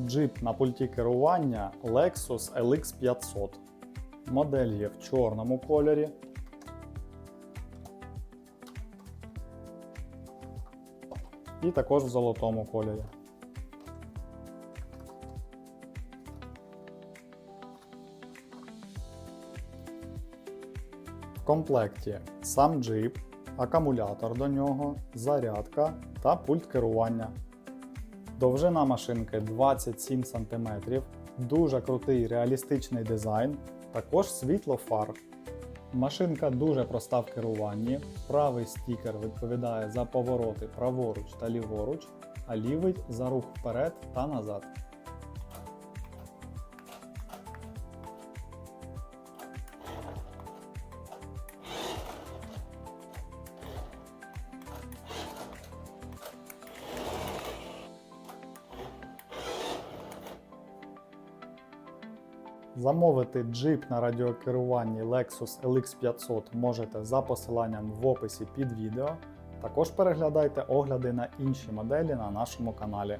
Джип на пульті керування Lexus LX 500. Модель є в чорному кольорі. І також в золотому кольорі. В комплекті сам джип, акумулятор до нього, зарядка та пульт керування. Довжина машинки 27 см, дуже крутий реалістичний дизайн, також світло фар. Машинка дуже проста в керуванні. Правий стікер відповідає за повороти праворуч та ліворуч, а лівий за рух вперед та назад. Замовити джип на радіокеруванні Lexus LX 500 можете за посиланням в описі під відео. Також переглядайте огляди на інші моделі на нашому каналі.